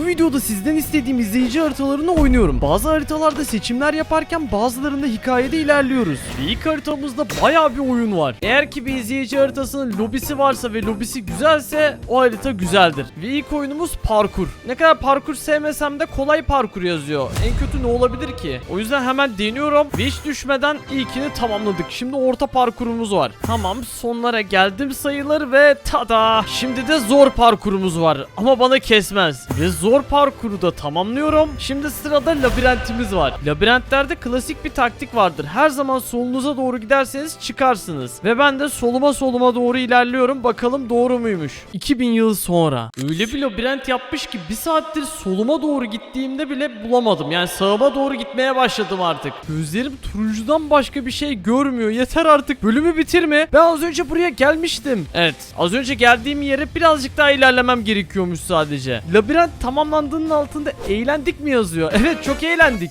Bu videoda sizden istediğim izleyici haritalarını oynuyorum. Bazı haritalarda seçimler yaparken bazılarında hikayede ilerliyoruz. Ve ilk haritamızda bayağı bir oyun var. Eğer ki bir izleyici haritasının lobisi varsa ve lobisi güzelse o harita güzeldir. Ve ilk oyunumuz parkur. Ne kadar parkur sevmesem de kolay parkur yazıyor. En kötü ne olabilir ki? O yüzden hemen deniyorum ve hiç düşmeden ilkini tamamladık. Şimdi orta parkurumuz var. Tamam sonlara geldim sayılır ve tada. Şimdi de zor parkurumuz var ama bana kesmez. Ve zor parkuru da tamamlıyorum. Şimdi sırada labirentimiz var. Labirentlerde klasik bir taktik vardır. Her zaman solunuza doğru giderseniz çıkarsınız. Ve ben de soluma soluma doğru ilerliyorum. Bakalım doğru muymuş? 2000 yıl sonra. Öyle bir labirent yapmış ki bir saattir soluma doğru gittiğimde bile bulamadım. Yani sağıma doğru gitmeye başladım artık. Gözlerim turuncudan başka bir şey görmüyor. Yeter artık. Bölümü bitirme. Ben az önce buraya gelmiştim. Evet. Az önce geldiğim yere birazcık daha ilerlemem gerekiyormuş sadece. Labirent tamamlandığının altında eğlendik mi yazıyor? Evet çok eğlendik.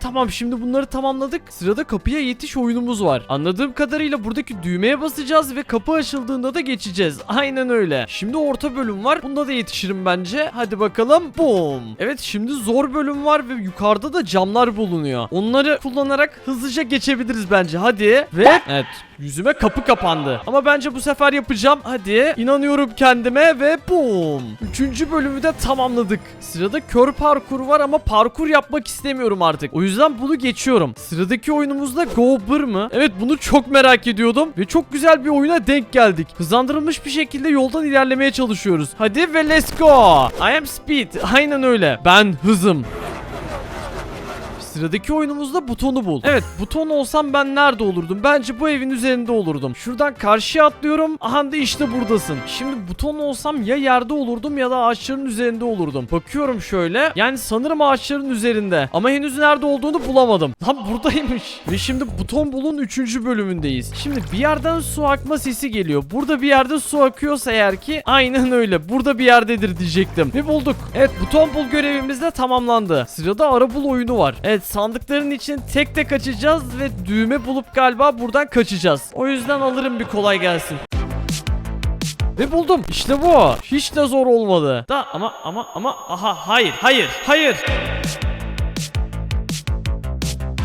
Tamam şimdi bunları tamamladık. Sırada kapıya yetiş oyunumuz var. Anladığım kadarıyla buradaki düğmeye basacağız ve kapı açıldığında da geçeceğiz. Aynen öyle. Şimdi orta bölüm var. Bunda da yetişirim bence. Hadi bakalım. Boom. Evet şimdi zor bölüm var ve yukarıda da camlar bulunuyor. Onları kullanarak hızlıca geçebiliriz bence. Hadi. Ve evet yüzüme kapı kapandı. Ama bence bu sefer yapacağım. Hadi. İnanıyorum kendime ve boom. Üçüncü bölümü de tamamladık. Sırada kör parkur var ama parkur yapmak istemiyorum artık. O yüzden bunu geçiyorum. Sıradaki oyunumuzda Gober mı? Evet bunu çok merak ediyordum ve çok güzel bir oyuna denk geldik. Hızlandırılmış bir şekilde yoldan ilerlemeye çalışıyoruz. Hadi ve let's go. I am speed. Aynen öyle. Ben hızım. Sıradaki oyunumuzda butonu bul. Evet buton olsam ben nerede olurdum? Bence bu evin üzerinde olurdum. Şuradan karşıya atlıyorum. Aha da işte buradasın. Şimdi buton olsam ya yerde olurdum ya da ağaçların üzerinde olurdum. Bakıyorum şöyle. Yani sanırım ağaçların üzerinde. Ama henüz nerede olduğunu bulamadım. Lan buradaymış. Ve şimdi buton bulun 3. bölümündeyiz. Şimdi bir yerden su akma sesi geliyor. Burada bir yerde su akıyorsa eğer ki aynen öyle. Burada bir yerdedir diyecektim. Ve bulduk. Evet buton bul görevimiz de tamamlandı. Sırada ara bul oyunu var. Evet sandıkların için tek tek açacağız ve düğme bulup galiba buradan kaçacağız. O yüzden alırım bir kolay gelsin. Ve buldum. İşte bu. Hiç de zor olmadı. Da ama ama ama aha hayır hayır hayır.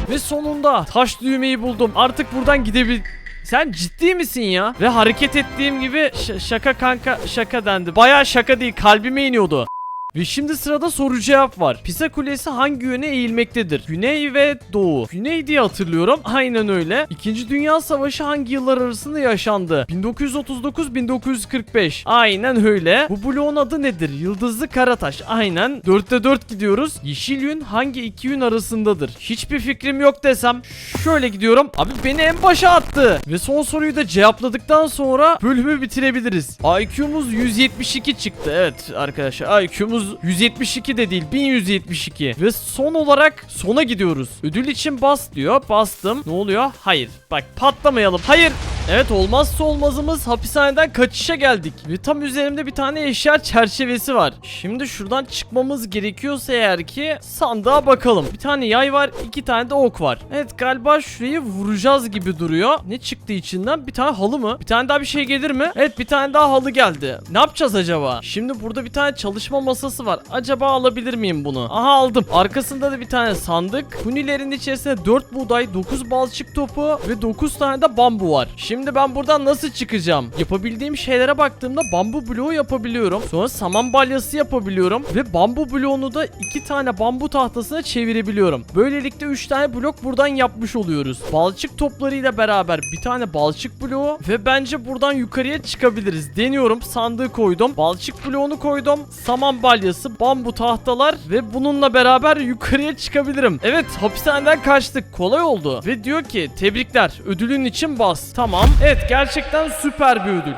Ve sonunda taş düğmeyi buldum. Artık buradan gidebil... Sen ciddi misin ya? Ve hareket ettiğim gibi şaka kanka şaka dendi. Baya şaka değil kalbime iniyordu. Ve şimdi sırada soru cevap var. Pisa Kulesi hangi yöne eğilmektedir? Güney ve doğu. Güney diye hatırlıyorum. Aynen öyle. İkinci Dünya Savaşı hangi yıllar arasında yaşandı? 1939-1945. Aynen öyle. Bu bloğun adı nedir? Yıldızlı Karataş. Aynen. 4'te 4 gidiyoruz. Yeşil yün hangi iki yün arasındadır? Hiçbir fikrim yok desem. Şöyle gidiyorum. Abi beni en başa attı. Ve son soruyu da cevapladıktan sonra bölümü bitirebiliriz. IQ'muz 172 çıktı. Evet arkadaşlar IQ'muz 172 de değil 1172. Ve son olarak sona gidiyoruz. Ödül için bas diyor. Bastım. Ne oluyor? Hayır. Bak patlamayalım. Hayır. Evet olmazsa olmazımız hapishaneden kaçışa geldik. Ve tam üzerimde bir tane eşya çerçevesi var. Şimdi şuradan çıkmamız gerekiyorsa eğer ki sandığa bakalım. Bir tane yay var, iki tane de ok var. Evet galiba şurayı vuracağız gibi duruyor. Ne çıktı içinden? Bir tane halı mı? Bir tane daha bir şey gelir mi? Evet bir tane daha halı geldi. Ne yapacağız acaba? Şimdi burada bir tane çalışma masası var. Acaba alabilir miyim bunu? Aha aldım. Arkasında da bir tane sandık. Hunilerin içerisinde 4 buğday, 9 balçık topu ve 9 tane de bambu var. Şimdi ben buradan nasıl çıkacağım? Yapabildiğim şeylere baktığımda bambu bloğu yapabiliyorum. Sonra saman balyası yapabiliyorum. Ve bambu bloğunu da 2 tane bambu tahtasına çevirebiliyorum. Böylelikle 3 tane blok buradan yapmış oluyoruz. Balçık toplarıyla beraber bir tane balçık bloğu ve bence buradan yukarıya çıkabiliriz. Deniyorum. Sandığı koydum. Balçık bloğunu koydum. Saman balyası, bambu tahtalar ve bununla beraber yukarıya çıkabilirim. Evet hapishaneden kaçtık. Kolay oldu. Ve diyor ki tebrikler ödülün için bas. Tamam. Evet gerçekten süper bir ödül.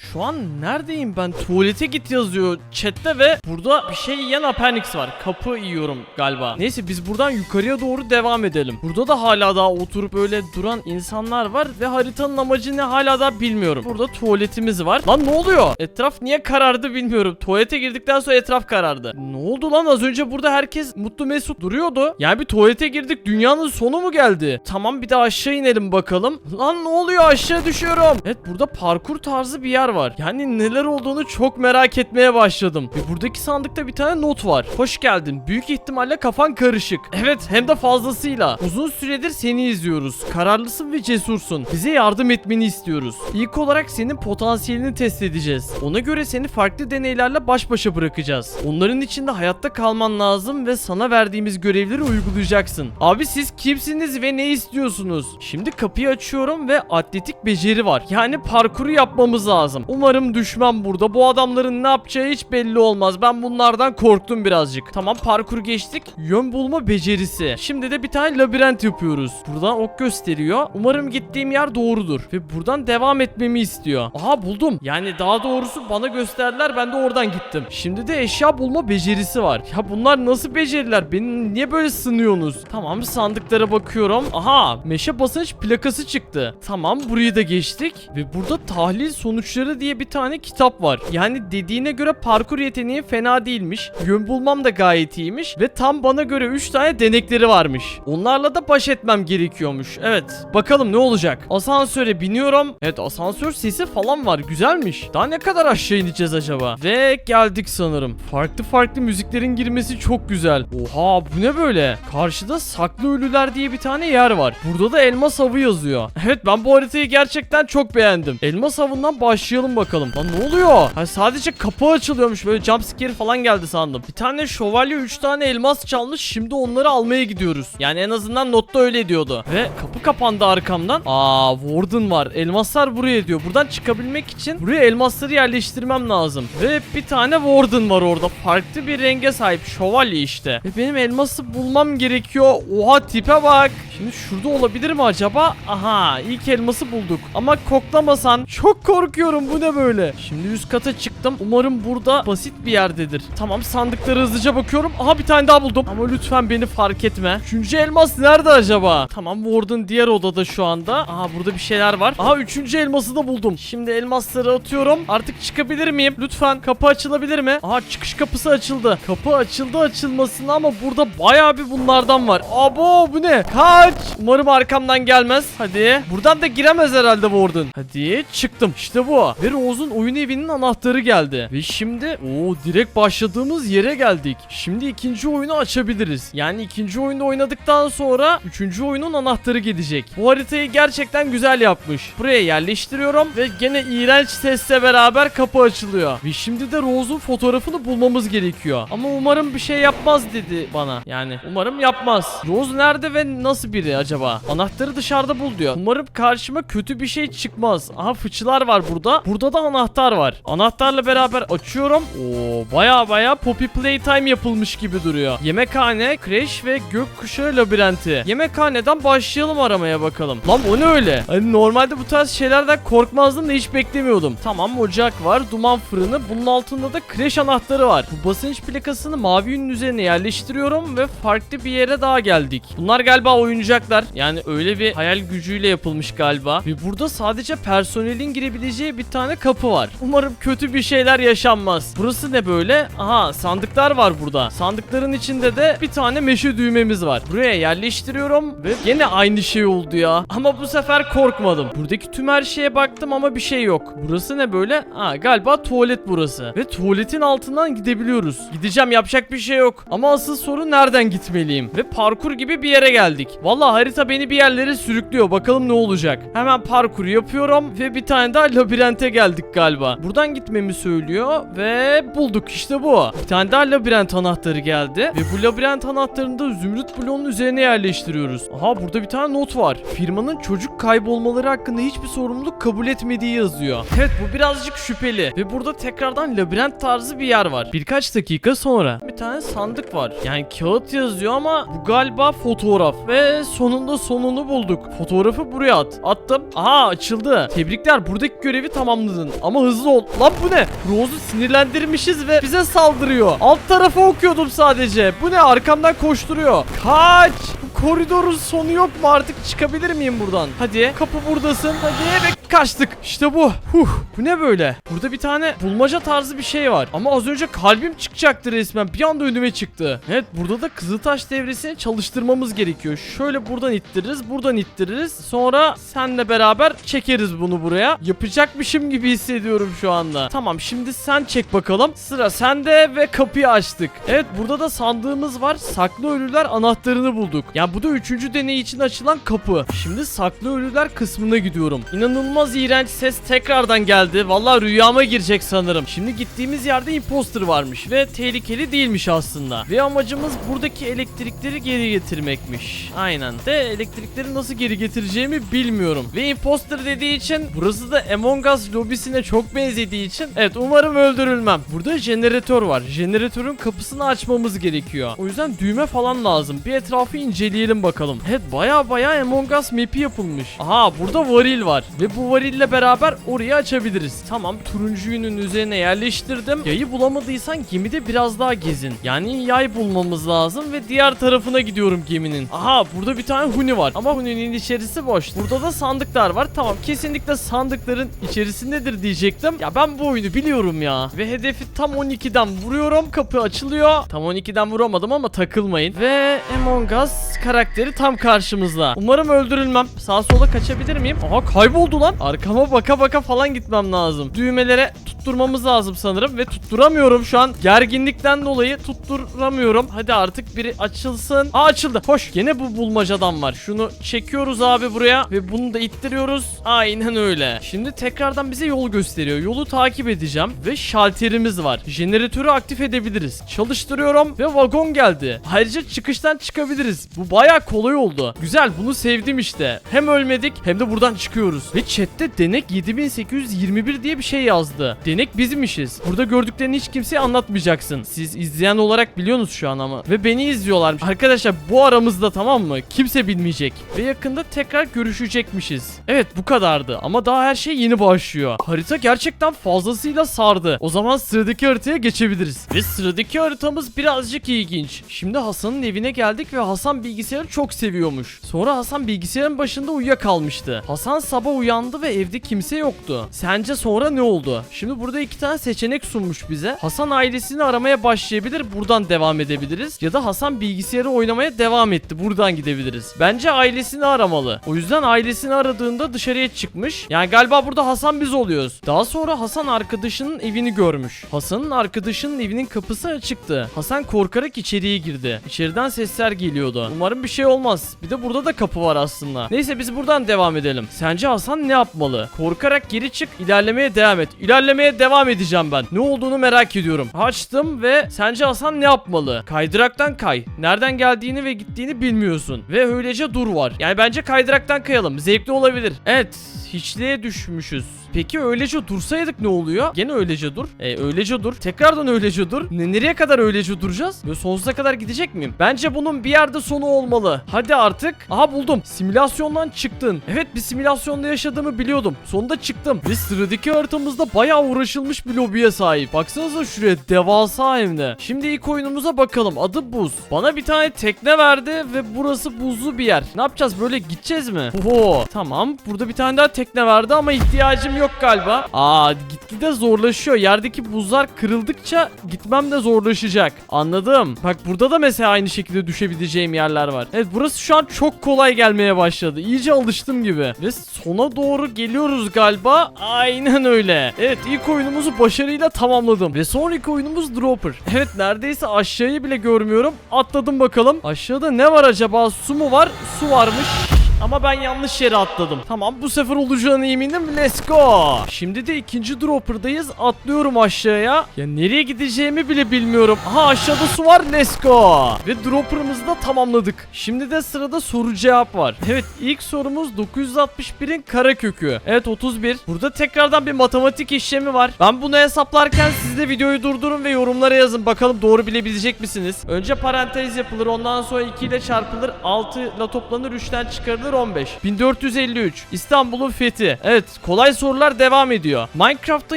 Şu an neredeyim ben? Tuvalete git yazıyor chatte ve burada bir şey yiyen Appendix var. Kapı yiyorum galiba. Neyse biz buradan yukarıya doğru devam edelim. Burada da hala daha oturup böyle duran insanlar var ve haritanın amacı ne hala daha bilmiyorum. Burada tuvaletimiz var. Lan ne oluyor? Etraf niye karardı bilmiyorum. Tuvalete girdikten sonra etraf karardı. Ne oldu lan az önce burada herkes mutlu mesut duruyordu. Yani bir tuvalete girdik dünyanın sonu mu geldi? Tamam bir de aşağı inelim bakalım. Lan ne oluyor aşağı düşüyorum. Evet burada parkur tarzı bir yer var. Yani neler olduğunu çok merak etmeye başladım. Ve buradaki sandıkta bir tane not var. Hoş geldin. Büyük ihtimalle kafan karışık. Evet hem de fazlasıyla. Uzun süredir seni izliyoruz. Kararlısın ve cesursun. Bize yardım etmeni istiyoruz. İlk olarak senin potansiyelini test edeceğiz. Ona göre seni farklı deneylerle baş başa bırakacağız. Onların içinde hayatta kalman lazım ve sana verdiğimiz görevleri uygulayacaksın. Abi siz kimsiniz ve ne istiyorsunuz? Şimdi kapıyı açıyorum ve atletik beceri var. Yani parkuru yapmamız lazım. Umarım düşmem burada. Bu adamların ne yapacağı hiç belli olmaz. Ben bunlardan korktum birazcık. Tamam parkuru geçtik. Yön bulma becerisi. Şimdi de bir tane labirent yapıyoruz. Buradan ok gösteriyor. Umarım gittiğim yer doğrudur. Ve buradan devam etmemi istiyor. Aha buldum. Yani daha doğrusu bana gösterdiler ben de oradan gittim. Şimdi de eşya bulma becerisi var. Ya bunlar nasıl beceriler? Beni niye böyle sınıyorsunuz? Tamam sandıklara bakıyorum. Aha meşe basınç plakası çıktı. Tamam burayı da geçtik. Ve burada tahlil sonuçları diye bir tane kitap var. Yani dediğine göre parkur yeteneği fena değilmiş. Yön bulmam da gayet iyiymiş. Ve tam bana göre 3 tane denekleri varmış. Onlarla da baş etmem gerekiyormuş. Evet bakalım ne olacak. Asansöre biniyorum. Evet asansör sesi falan var. Güzelmiş. Daha ne kadar aşağı ineceğiz acaba? Ve geldik sanırım. Farklı farklı müziklerin girmesi çok güzel. Oha bu ne böyle? Karşıda saklı ölüler diye bir tane yer var. Burada da elmas avı yazıyor. Evet ben bu haritayı gerçekten çok beğendim. Elmas avından başlayalım bakalım. Lan ne oluyor? Ha, sadece kapı açılıyormuş. Böyle jumpscare falan geldi sandım. Bir tane şövalye 3 tane elmas çalmış. Şimdi onları almaya gidiyoruz. Yani en azından notta öyle diyordu. Ve kapı kapandı arkamdan. Aa Warden var. Elmaslar buraya diyor. Buradan çıkabilmek için buraya elmasları yerleştirmem lazım. Ve bir tane Warden var orada. Farklı bir renge sahip. Şövalye işte. Ve benim elması bulmam gerekiyor. Oha tipe bak. Şimdi şurada olabilir mi acaba? Aha ilk elması bulduk. Ama koklamasan çok korkuyorum bu ne böyle. Şimdi üst kata çıktım. Umarım burada basit bir yerdedir. Tamam sandıkları hızlıca bakıyorum. Aha bir tane daha buldum. Ama lütfen beni fark etme. Üçüncü elmas nerede acaba? Tamam Warden diğer odada şu anda. Aha burada bir şeyler var. Aha üçüncü elması da buldum. Şimdi elmasları atıyorum. Artık çıkabilir miyim? Lütfen kapı açılabilir mi? Aha çıkış kapısı açıldı. Kapı açıldı açılmasına ama burada bayağı bir bunlardan var. Abo bu ne? Kaç. Umarım arkamdan gelmez. Hadi. Buradan da giremez herhalde Warden. Hadi çıktım. İşte bu. Ve Rose'un oyun evinin anahtarı geldi. Ve şimdi o direkt başladığımız yere geldik. Şimdi ikinci oyunu açabiliriz. Yani ikinci oyunu oynadıktan sonra üçüncü oyunun anahtarı gelecek. Bu haritayı gerçekten güzel yapmış. Buraya yerleştiriyorum ve gene iğrenç sesle beraber kapı açılıyor. Ve şimdi de Rose'un fotoğrafını bulmamız gerekiyor. Ama umarım bir şey yapmaz dedi bana. Yani umarım yapmaz. Rose nerede ve nasıl biri acaba? Anahtarı dışarıda bul diyor. Umarım karşıma kötü bir şey çıkmaz. Aha fıçılar var burada. Burada da anahtar var. Anahtarla beraber açıyorum. Oo baya baya Poppy Playtime yapılmış gibi duruyor. Yemekhane, Crash ve Gökkuşağı labirenti. Yemekhaneden başlayalım aramaya bakalım. Lan o ne öyle? Hani normalde bu tarz şeylerden korkmazdım da hiç beklemiyordum. Tamam ocak var, duman fırını. Bunun altında da Crash anahtarı var. Bu basınç plakasını mavi yünün üzerine yerleştiriyorum ve farklı bir yere daha geldik. Bunlar galiba oyuncaklar. Yani öyle bir hayal gücüyle yapılmış galiba. Ve burada sadece personelin girebileceği bir tane kapı var. Umarım kötü bir şeyler yaşanmaz. Burası ne böyle? Aha sandıklar var burada. Sandıkların içinde de bir tane meşe düğmemiz var. Buraya yerleştiriyorum ve yine aynı şey oldu ya. Ama bu sefer korkmadım. Buradaki tüm her şeye baktım ama bir şey yok. Burası ne böyle? Ha galiba tuvalet burası. Ve tuvaletin altından gidebiliyoruz. Gideceğim yapacak bir şey yok. Ama asıl soru nereden gitmeliyim? Ve parkur gibi bir yere geldik. Vallahi harita beni bir yerlere sürüklüyor. Bakalım ne olacak. Hemen parkur yapıyorum ve bir tane daha labirente geldik galiba. Buradan gitmemi söylüyor ve bulduk işte bu. Bir tane daha labirent anahtarı geldi ve bu labirent anahtarını da zümrüt bloğunun üzerine yerleştiriyoruz. Aha burada bir tane not var. Firmanın çocuk kaybolmaları hakkında hiçbir sorumluluk kabul etmediği yazıyor. Evet bu birazcık şüpheli ve burada tekrardan labirent tarzı bir yer var. Birkaç dakika sonra bir tane sandık var. Yani kağıt yazıyor ama bu galiba fotoğraf ve sonunda sonunu bulduk. Fotoğrafı buraya at. Attım. Aha açıldı. Tebrikler buradaki görevi tamamladın ama hızlı ol. Lan bu ne? Rose'u sinirlendirmişiz ve bize saldırıyor. Alt tarafı okuyordum sadece. Bu ne? Arkamdan koşturuyor. Kaç! Bu koridorun sonu yok mu? Artık çıkabilir miyim buradan? Hadi. Kapı buradasın. Hadi ve kaçtık. İşte bu. Huh. Bu ne böyle? Burada bir tane bulmaca tarzı bir şey var. Ama az önce kalbim çıkacaktı resmen. Bir anda önüme çıktı. Evet burada da Kızıltaş devresini çalıştırmamız gerekiyor. Şöyle buradan ittiririz. Buradan ittiririz. Sonra senle beraber çekeriz bunu buraya. Yapacakmışım gibi hissediyorum şu anda. Tamam şimdi sen çek bakalım. Sıra sende ve kapıyı açtık. Evet burada da sandığımız var. Saklı ölüler anahtarını bulduk. Ya bu da üçüncü deney için açılan kapı. Şimdi saklı ölüler kısmına gidiyorum. İnanılmaz iğrenç ses tekrardan geldi. Vallahi rüyama girecek sanırım. Şimdi gittiğimiz yerde imposter varmış ve tehlikeli değilmiş aslında. Ve amacımız buradaki elektrikleri geri getirmekmiş. Aynen. De elektrikleri nasıl geri getireceğimi bilmiyorum. Ve imposter dediği için burası da Among Us lobisine çok benzediği için evet umarım öldürülmem. Burada jeneratör var. Jeneratörün kapısını açmamız gerekiyor. O yüzden düğme falan lazım. Bir etrafı inceleyelim bakalım. Evet baya baya Among Us map'i yapılmış. Aha burada varil var. Ve bu varille beraber orayı açabiliriz. Tamam turuncu yünün üzerine yerleştirdim. Yayı bulamadıysan gemide biraz daha gezin. Yani yay bulmamız lazım ve diğer tarafına gidiyorum geminin. Aha burada bir tane huni var. Ama huninin içerisi boş. Burada da sandıklar var. Tamam kesinlikle sandıkların içerisindedir diyecektim. Ya ben bu oyunu biliyorum ya. Ve hedefi tam 12'den vuruyorum. Kapı açılıyor. Tam 12'den vuramadım ama takılmayın. Ve Among Us karakteri tam karşımızda. Umarım öldürülmem. Sağa sola kaçabilir miyim? Aha kayboldu lan. Arkama baka baka falan gitmem lazım. Düğmelere tutturmamız lazım sanırım ve tutturamıyorum şu an. Gerginlikten dolayı tutturamıyorum. Hadi artık biri açılsın. Aa açıldı. Hoş. Gene bu bulmacadan var. Şunu çekiyoruz abi buraya ve bunu da ittiriyoruz. Aynen öyle. Şimdi tekrardan bize yol gösteriyor. Yolu takip edeceğim ve şalterimiz var. Jeneratörü aktif edebiliriz. Çalıştırıyorum ve vagon geldi. Ayrıca çıkıştan çıkabiliriz. Bu baya kolay oldu. Güzel bunu sevdim işte. Hem ölmedik hem de buradan çıkıyoruz. Ve chatte denek 7821 diye bir şey yazdı. Denek bizim işiz. Burada gördüklerini hiç kimseye anlatmayacaksın. Siz izleyen olarak biliyorsunuz şu an ama. Ve beni izliyorlar. Arkadaşlar bu aramızda tamam mı? Kimse bilmeyecek. Ve yakında tekrar görüşecekmişiz. Evet bu kadardı ama daha her şey yeni başlıyor. Harita gerçekten fazlasıyla sardı. O zaman sıradaki haritaya geçebiliriz. Ve sıradaki haritamız birazcık ilginç. Şimdi Hasan'ın evine geldik ve Hasan bilgisayarı çok seviyormuş. Sonra Hasan bilgisayarın başında uyuyakalmıştı. Hasan sabah uyandı ve evde kimse yoktu. Sence sonra ne oldu? Şimdi burada iki tane seçenek sunmuş bize. Hasan ailesini aramaya başlayabilir. Buradan devam edebiliriz. Ya da Hasan bilgisayarı oynamaya devam etti. Buradan gidebiliriz. Bence ailesini aramalı. O yüzden ailesini aradığında dışarıya çıkmış. Yani galiba burada Hasan biz oluyoruz. Daha sonra Hasan arkadaşının evini görmüş. Hasan'ın arkadaşının evinin kapısı açıktı. Hasan korkarak içeriye girdi. İçeriden sesler geliyordu. Umarım bir şey olmaz. Bir de burada da kapı var aslında. Neyse biz buradan devam edelim. Sence Hasan ne yapmalı? Korkarak geri çık, ilerlemeye devam et. İlerlemeye devam edeceğim ben. Ne olduğunu merak ediyorum. Açtım ve sence Hasan ne yapmalı? Kaydıraktan kay. Nereden geldiğini ve gittiğini bilmiyorsun. Ve öylece dur var. Yani bence kaydıraktan kayalım. Zevkli olabilir. Evet, hiçliğe düşmüşüz. Peki öylece dursaydık ne oluyor? Gene öylece dur. E öylece dur. Tekrardan öylece dur. Ne, nereye kadar öylece duracağız? Böyle sonsuza kadar gidecek miyim? Bence bunun bir yerde sonu olmalı. Hadi artık. Aha buldum. Simülasyondan çıktın. Evet bir simülasyonda yaşadığımı biliyordum. Sonunda çıktım. Ve sıradaki haritamızda bayağı uğraşılmış bir lobiye sahip. Baksanıza şuraya devasa hem. Şimdi ilk oyunumuza bakalım. Adı buz. Bana bir tane tekne verdi ve burası buzlu bir yer. Ne yapacağız böyle gideceğiz mi? Oho. Tamam. Burada bir tane daha tekne verdi ama ihtiyacım yok galiba. Aa gitgide zorlaşıyor. Yerdeki buzlar kırıldıkça gitmem de zorlaşacak. Anladım. Bak burada da mesela aynı şekilde düşebileceğim yerler var. Evet burası şu an çok kolay gelmeye başladı. İyice alıştım gibi. Ve sona doğru geliyoruz galiba. Aynen öyle. Evet ilk oyunumuzu başarıyla tamamladım. Ve sonraki oyunumuz Dropper. Evet neredeyse aşağıyı bile görmüyorum. Atladım bakalım. Aşağıda ne var acaba? Su mu var? Su varmış. Ama ben yanlış yere atladım. Tamam bu sefer olacağına eminim. Let's go. Şimdi de ikinci dropper'dayız. Atlıyorum aşağıya. Ya nereye gideceğimi bile bilmiyorum. Aha aşağıda su var. Let's go. Ve dropper'ımızı da tamamladık. Şimdi de sırada soru cevap var. Evet ilk sorumuz 961'in karekökü. Evet 31. Burada tekrardan bir matematik işlemi var. Ben bunu hesaplarken siz de videoyu durdurun ve yorumlara yazın. Bakalım doğru bilebilecek misiniz? Önce parantez yapılır. Ondan sonra 2 ile çarpılır. 6 ile toplanır. 3'ten çıkarılır. Yapılır 15. 1453 İstanbul'un fethi. Evet kolay sorular devam ediyor. Minecraft'ın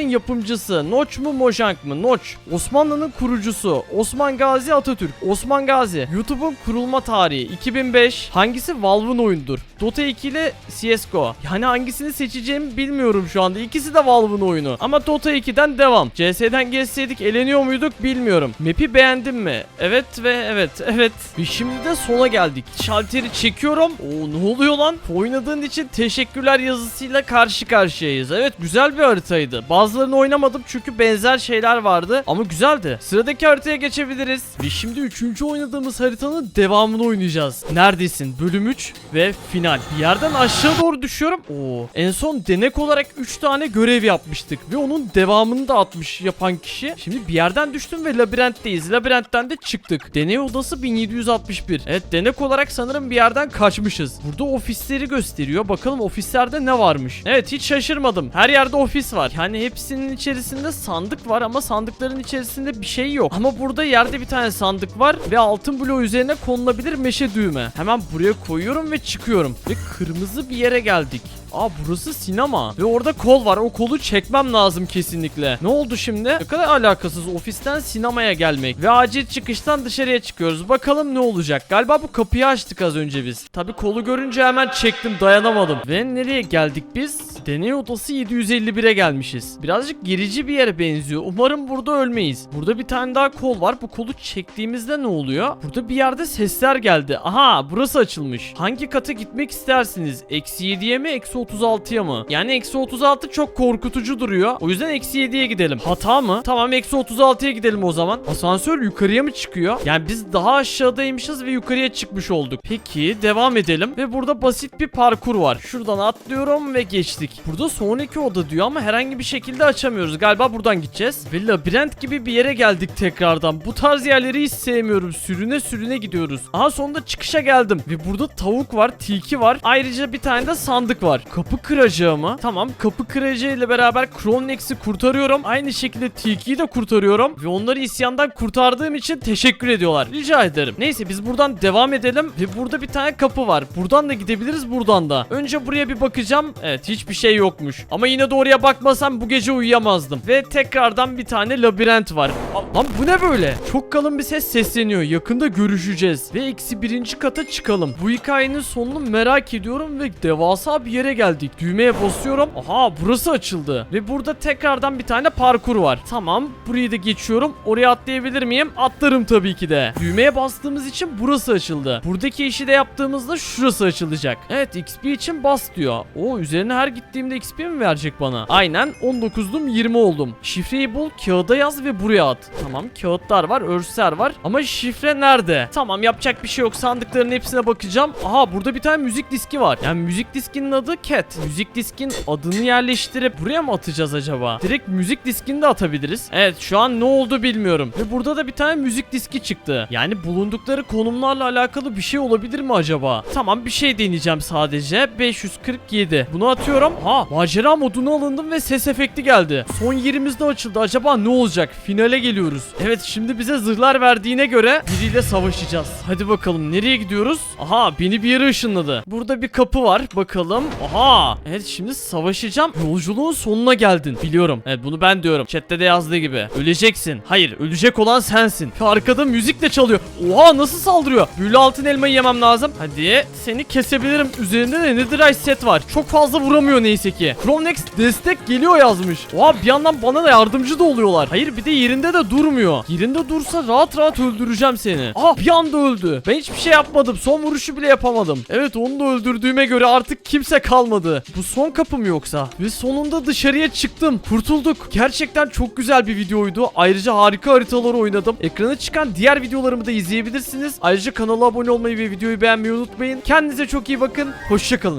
yapımcısı Notch mu Mojang mı? Notch. Osmanlı'nın kurucusu Osman Gazi Atatürk. Osman Gazi. YouTube'un kurulma tarihi 2005. Hangisi Valve'ın oyundur? Dota 2 ile CSGO. Yani hangisini seçeceğimi bilmiyorum şu anda. İkisi de Valve'ın oyunu. Ama Dota 2'den devam. CS'den geçseydik eleniyor muyduk bilmiyorum. Map'i beğendin mi? Evet ve evet. Evet. Ve şimdi de sona geldik. Şalteri çekiyorum. Oo ne oluyor lan? Oynadığın için teşekkürler yazısıyla karşı karşıyayız. Evet güzel bir haritaydı. Bazılarını oynamadım çünkü benzer şeyler vardı. Ama güzeldi. Sıradaki haritaya geçebiliriz. Ve şimdi 3. oynadığımız haritanın devamını oynayacağız. Neredesin? Bölüm 3 ve final. Bir yerden aşağı doğru düşüyorum. Oo. En son denek olarak 3 tane görev yapmıştık. Ve onun devamını da atmış yapan kişi. Şimdi bir yerden düştüm ve labirentteyiz. Labirentten de çıktık. Deney odası 1761. Evet denek olarak sanırım bir yerden kaçmışız. Burada ofisleri gösteriyor. Bakalım ofislerde ne varmış. Evet hiç şaşırmadım. Her yerde ofis var. Yani hepsinin içerisinde sandık var ama sandıkların içerisinde bir şey yok. Ama burada yerde bir tane sandık var ve altın bloğu üzerine konulabilir meşe düğme. Hemen buraya koyuyorum ve çıkıyorum. Ve kırmızı bir yere geldik. Aa burası sinema. Ve orada kol var. O kolu çekmem lazım kesinlikle. Ne oldu şimdi? Ne kadar alakasız ofisten sinemaya gelmek. Ve acil çıkıştan dışarıya çıkıyoruz. Bakalım ne olacak. Galiba bu kapıyı açtık az önce biz. Tabi kolu görünce hemen çektim dayanamadım. Ve nereye geldik biz? Deney odası 751'e gelmişiz. Birazcık gerici bir yere benziyor. Umarım burada ölmeyiz. Burada bir tane daha kol var. Bu kolu çektiğimizde ne oluyor? Burada bir yerde sesler geldi. Aha burası açılmış. Hangi kata gitmek istersiniz? Eksi 7'ye mi eksi 36'ya mı? Yani eksi 36 çok korkutucu duruyor. O yüzden eksi 7'ye gidelim. Hata mı? Tamam eksi 36'ya gidelim o zaman. Asansör yukarıya mı çıkıyor? Yani biz daha aşağıdaymışız ve yukarıya çıkmış olduk. Peki devam edelim. Ve burada basit bir parkur var. Şuradan atlıyorum ve geçtik. Burada sonraki oda diyor ama herhangi bir şekilde açamıyoruz. Galiba buradan gideceğiz. Ve labirent gibi bir yere geldik tekrardan. Bu tarz yerleri hiç sevmiyorum. Sürüne sürüne gidiyoruz. Aha sonunda çıkışa geldim. Ve burada tavuk var, tilki var. Ayrıca bir tane de sandık var. Kapı kıracağı mı? Tamam kapı kıracağı ile beraber Kronex'i kurtarıyorum. Aynı şekilde tilkiyi de kurtarıyorum. Ve onları isyandan kurtardığım için teşekkür ediyorlar. Rica ederim. Neyse biz buradan devam edelim. Ve burada bir tane kapı var. Buradan da gidebiliriz buradan da. Önce buraya bir bakacağım. Evet hiçbir şey yokmuş. Ama yine de oraya bakmasam bu gece uyuyamazdım. Ve tekrardan bir tane labirent var. Lan bu ne böyle? Çok kalın bir ses sesleniyor. Yakında görüşeceğiz. Ve eksi birinci kata çıkalım. Bu hikayenin sonunu merak ediyorum ve devasa bir yere geldik. Düğmeye basıyorum. Aha burası açıldı. Ve burada tekrardan bir tane parkur var. Tamam burayı da geçiyorum. Oraya atlayabilir miyim? Atlarım tabii ki de. Düğmeye bastığımız için burası açıldı. Buradaki işi de yaptığımızda şurası açılacak. Evet XP için bas diyor. O üzerine her gittiğimde XP mi verecek bana? Aynen 19'dum 20 oldum. Şifreyi bul kağıda yaz ve buraya at. Tamam kağıtlar var örsler var. Ama şifre nerede? Tamam yapacak bir şey yok. Sandıkların hepsine bakacağım. Aha burada bir tane müzik diski var. Yani müzik diskinin adı Cat. Müzik diskin adını yerleştirip buraya mı atacağız acaba? Direkt müzik diskini de atabiliriz. Evet şu an ne oldu bilmiyorum. Ve burada da bir tane müzik diski çıktı. Yani bulundukları konumlarla alakalı bir şey olabilir mi acaba? Tamam bir şey deneyeceğim sadece. 547. Bunu atıyorum. Ha macera moduna alındım ve ses efekti geldi. Son yerimiz de açıldı. Acaba ne olacak? Finale geliyoruz. Evet şimdi bize zırhlar verdiğine göre biriyle savaşacağız. Hadi bakalım nereye gidiyoruz? Aha beni bir yere ışınladı. Burada bir kapı var. Bakalım. Aha. Evet şimdi savaşacağım. Yolculuğun sonuna geldin. Biliyorum. Evet bunu ben diyorum. Chatte de yazdığı gibi. Öleceksin. Hayır ölecek olan sensin. Arkada müzik de çalıyor. Oha nasıl saldırıyor? Büyülü altın elmayı yemem lazım. Hadi seni kesebilirim. Üzerinde de Netherite set var. Çok fazla vuramıyor neyse ki. Chromex destek geliyor yazmış. Oha bir yandan bana da yardımcı da oluyorlar. Hayır bir de yerinde de durmuyor. Yerinde dursa rahat rahat öldüreceğim seni. Aha bir anda öldü. Ben hiçbir şey yapmadım. Son vuruşu bile yapamadım. Evet onu da öldürdüğüme göre artık kimse kalmadı. Bu son kapı mı yoksa? Ve sonunda dışarıya çıktım. Kurtulduk. Gerçekten çok güzel bir videoydu. Ayrıca harika haritalar oynadım. Ekrana çıkan diğer videolarımı da izleyebilirsiniz. Ayrıca kanala abone olmayı ve videoyu beğenmeyi unutmayın. Kendinize çok iyi bakın. Hoşçakalın.